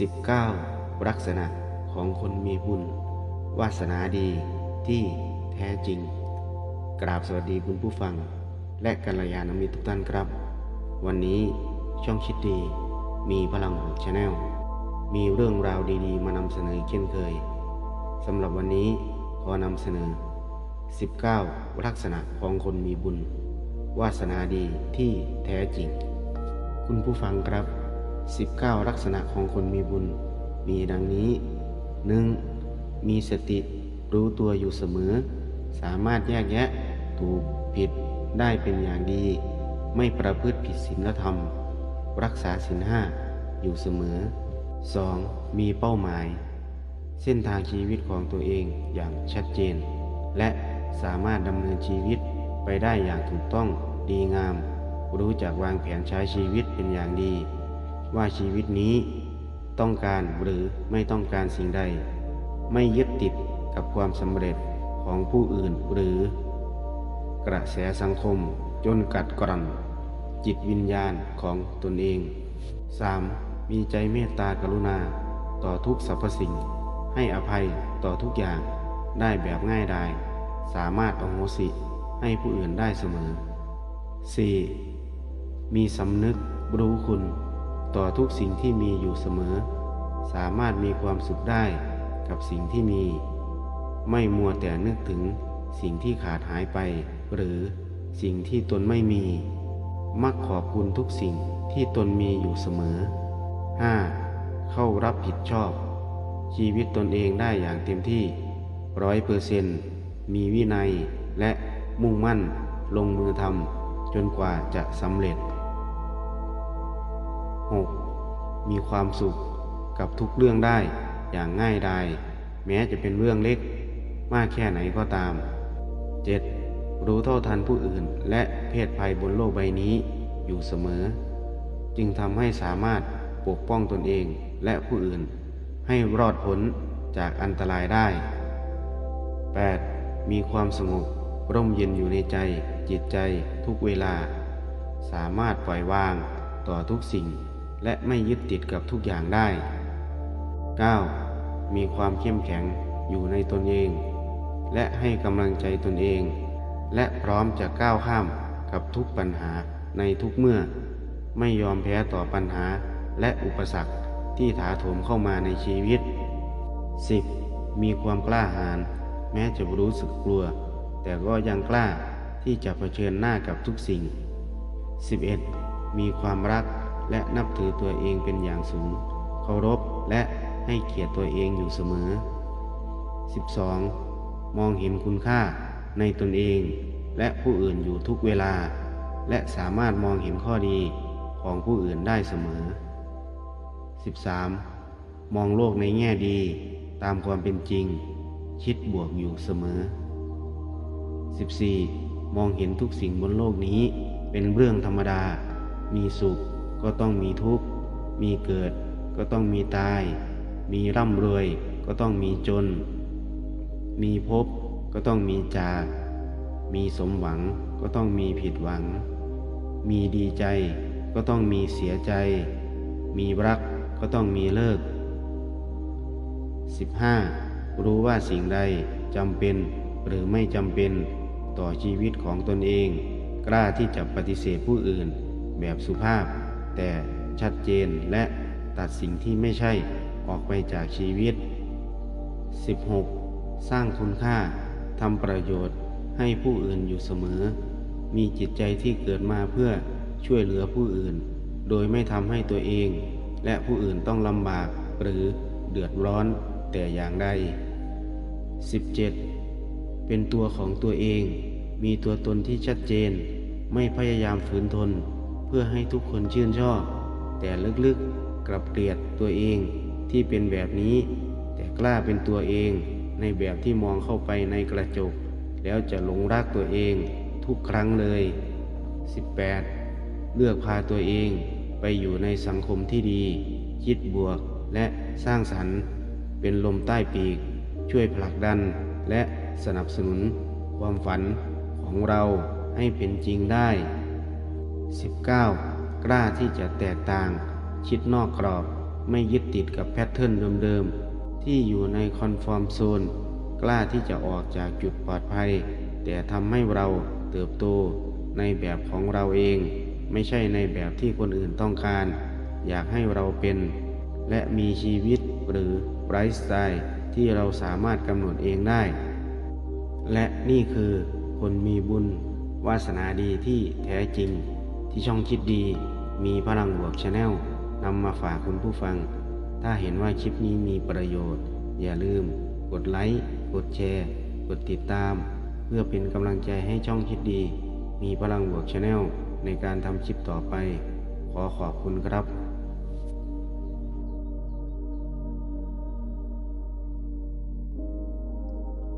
19 ลักษณะของคนมีบุญ วาสนาดีที่แท้จริง กราบสวัสดีคุณผู้ฟัง และกัลยาณมิตรทุกท่านครับ วันนี้ช่องคิดดี มีพลังบวกชาแนลมีเรื่องราวดีๆ มานำเสนอเช่นเคยสำหรับวันนี้ขอนำเสนอ 19 ลักษณะของคนมีบุญ วาสนาดีที่แท้จริง คุณผู้ฟังครับ 19 ลักษณะของคนมีบุญ มีดังนี้ 1. มีสติรู้ตัวอยู่เสมอ สามารถแยกแยะ ถูกผิดได้เป็นอย่างดี ไม่ประพฤติผิดศีลธรรม รักษาศีลห้าอยู่เสมอ 2. มีเป้าหมาย เส้นทางชีวิตของตัวเองอย่างชัดเจน และสามารถดำเนินชีวิตไปได้อย่างถูกต้องดีงาม รู้จักวางแผนใช้ชีวิตเป็นอย่างดี ว่าชีวิตนี้ต้องการหรือไม่ต้องการสิ่งใด ไม่ยึดติดกับความสำเร็จของผู้อื่นหรือกระแสสังคมจนกัดกร่อนจิตวิญญาณของตนเอง 3. มีใจเมตตากรุณาต่อทุกสรรพสิ่ง ให้อภัยต่อทุกอย่างได้แบบง่ายดาย สามารถอโหสิให้ผู้อื่นได้เสมอ 4. มีสำนึกรู้คุณ ต่อทุกสิ่งที่มีอยู่เสมอ สามารถมีความสุขได้กับสิ่งที่มี ไม่มัวแต่นึกถึงสิ่งที่ขาดหายไป หรือสิ่งที่ตนไม่มี มักขอบคุณทุกสิ่งที่ตนมีอยู่เสมอ 5. เข้ารับผิดชอบ ชีวิตตนเองได้อย่างเต็มที่ร้อยเปอร์เซนมีวินัยและมุ่งมั่นลงมือทำจนกว่าจะสำเร็จ 6. มีความสุขกับทุกเรื่องได้อย่างง่ายดายแม้จะเป็นเรื่องเล็กมากแค่ไหนก็ตาม 7. รู้เท่าทันผู้อื่นและเพศภัยบนโลกใบนี้อยู่เสมอ จึงทำให้สามารถปกป้องตนเองและผู้อื่น ให้รอดพ้นจากอันตรายได้ 8. มีความสงบร่มเย็นอยู่ในใจจิตใจทุกเวลา สามารถปล่อยวางต่อทุกสิ่ง และไม่ยึดติดกับทุกอย่างได้ 9. มีความเข้มแข็งอยู่ในตนเอง และให้กำลังใจตนเอง และพร้อมจะก้าวข้ามกับทุกปัญหาในทุกเมื่อ ไม่ยอมแพ้ต่อปัญหาและอุปสรรคที่ถาโถมเข้ามาในชีวิต 10. มีความกล้าหาญแม้จะรู้สึกกลัว แต่ก็ยังกล้าที่จะเผชิญหน้ากับทุกสิ่ง 11. มีความรัก และนับถือตัวเองเป็นอย่างสูง เคารพและให้เกียรติตัวเองอยู่เสมอ 12. มองเห็นคุณค่าในตนเองและผู้อื่นอยู่ทุกเวลา และสามารถมองเห็นข้อดีของผู้อื่นได้เสมอ 13. มองโลกในแง่ดีตามความเป็นจริง คิดบวกอยู่เสมอ 14. มองเห็นทุกสิ่งบนโลกนี้เป็นเรื่องธรรมดา มีสุข ก็ต้องมีทุกข์ มีเกิด ก็ต้องมีตาย มีร่ำรวย ก็ต้องมีจน มีพบ ก็ต้องมีจาก มีสมหวัง ก็ต้องมีผิดหวัง มีดีใจ ก็ต้องมีเสียใจ มีรัก ก็ต้องมีเลิก 15. รู้ว่าสิ่งใดจำเป็นหรือไม่จำเป็นต่อชีวิตของตนเอง กล้าที่จะปฏิเสธผู้อื่นแบบสุภาพ แต่ชัดเจนและตัดสิ่งที่ไม่ใช่ออกไปจากชีวิต 16. สร้างคุณค่าทำประโยชน์ให้ผู้อื่นอยู่เสมอ มีจิตใจที่เกิดมาเพื่อช่วยเหลือผู้อื่น โดยไม่ทำให้ตัวเอง และผู้อื่นต้องลำบากหรือเดือดร้อนแต่อย่างใด 17. เป็นตัวของตัวเอง มีตัวตนที่ชัดเจน ไม่พยายามฝืนทน เพื่อให้ทุกคนชื่นชอบ แต่ลึกๆกลับเกลียดตัวเองที่เป็นแบบนี้ แต่กล้าเป็นตัวเองในแบบที่มองเข้าไปในกระจก แล้วจะหลงรักตัวเองทุกครั้งเลย 18. เลือกพาตัวเองไปอยู่ในสังคมที่ดี คิดบวกและสร้างสรรค์ เป็นลมใต้ปีก ช่วยผลักดันและสนับสนุนความฝันของเราให้เป็นจริงได้ 19. กล้าที่จะแตกต่าง คิดนอกกรอบ ไม่ยึดติดกับแพทเทิร์นเดิมๆ ที่อยู่ในคอนฟอร์มโซน กล้าที่จะออกจากจุดปลอดภัย แต่ทำให้เราเติบโตในแบบของเราเอง ไม่ใช่ในแบบที่คนอื่นต้องการ อยากให้เราเป็น และมีชีวิตหรือไลฟ์สไตล์ที่เราสามารถกำหนดเองได้ และนี่คือคนมีบุญวาสนาดีที่แท้จริง ที่ช่องคิดดีมีพลังบวกชาแนลนำมาฝากคุณผู้ฟัง ถ้าเห็นว่าคลิปนี้มีประโยชน์ อย่าลืม กดไลค์กดแชร์ กดติดตาม เพื่อเป็นกำลังใจให้ช่องคิดดี มีพลังบวกชาแนลในการทำคลิปต่อไป ขอขอบคุณครับ